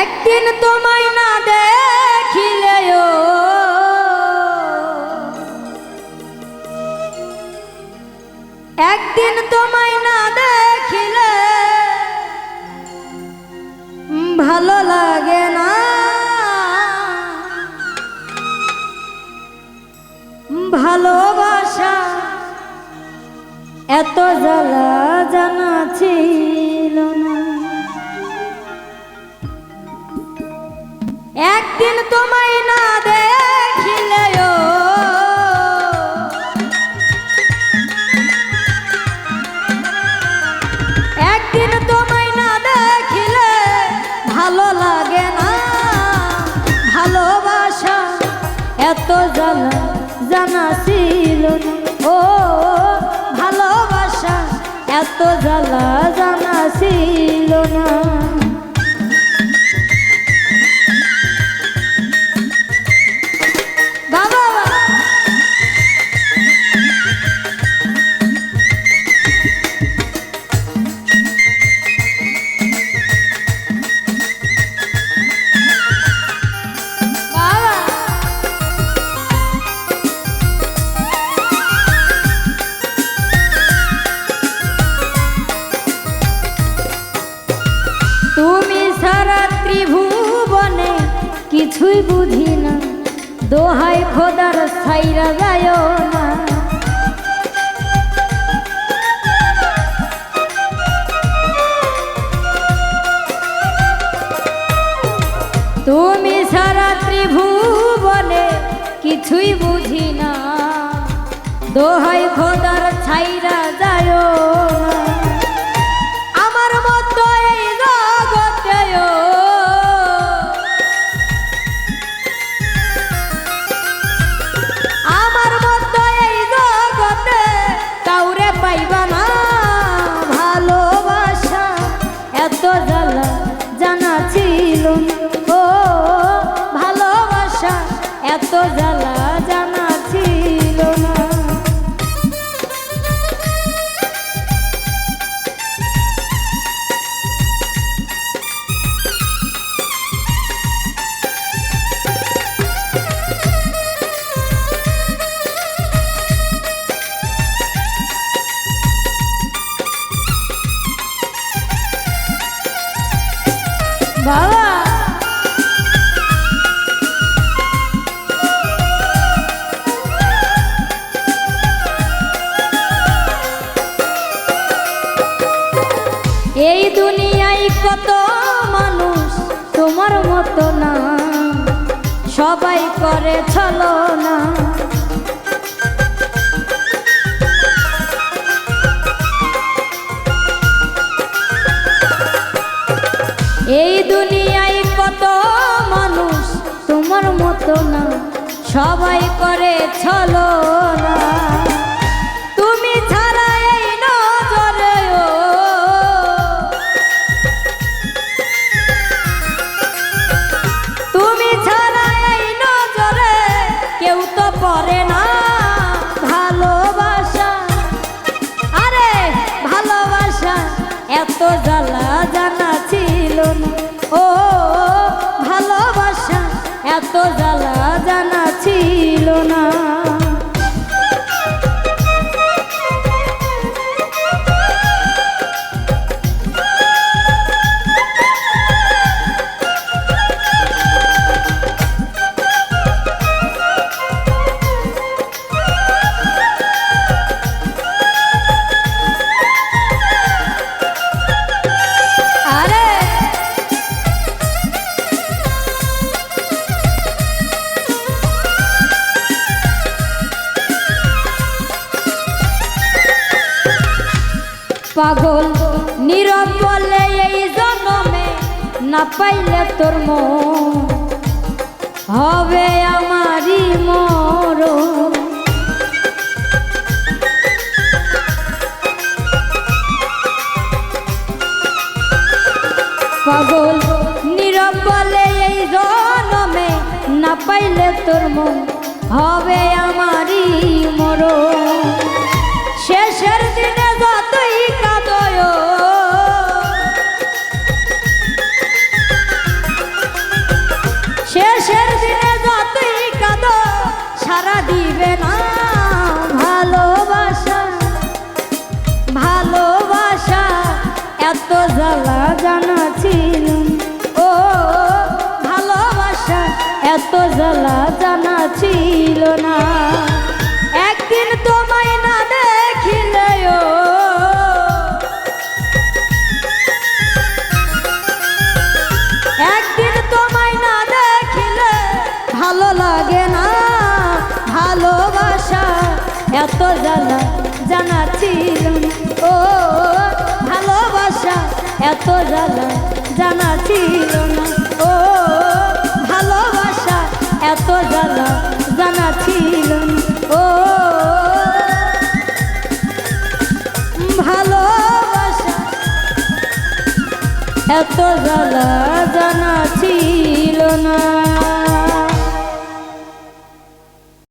একদিন তোমায় না দেখিলেও একদিন তোমায় না দেখিলে ভালো লাগে না। ভালোবাসা, এত জ্বালা জানা একদিন তোমায় না দেখিলেও একদিন তোমায় না দেখিলে ভালো লাগে না। ভালোবাসা এত জানা জানা ছিল ও, ভালোবাসা এত জ্বালা জানা ছিল কিছুই বুঝি না। দোহাই খোদার সাইরা যায় না। তুমি সারা ত্রিভুবনে কিছুই বুঝি না। দোহাই খোদার ছাইরা যায় এত জ্বালা জানা ছিল না। বাবা সবাই করে ছলো না। এই দুনিয়ায় কত মানুষ তোমার মতো না। সবাই করে ছলো না। জ্বালা জানা ছিল না। পাগল, নীরব বলে এই জন্মে না পাইলে তোর হবে আমারই মরণ। পাগল, নীরব বলে এই জনমে না পাইলে তোর হবে আমারই মরণ। দিবে না ভালোবাসা ভালোবাসা, এত জ্বালা জানা ছিল। ও, ভালোবাসা, এত জ্বালা জানা ছিল না। একদিন তোমায় এত জ্বালা জানা ছিল। না। ও, ভালোবাসা এত জ্বালা জানা ছিল না। ও, ভালোবাসা এত জ্বালা জানা ছিল না। ও, ভালোবাসা এত জ্বালা জানা ছিল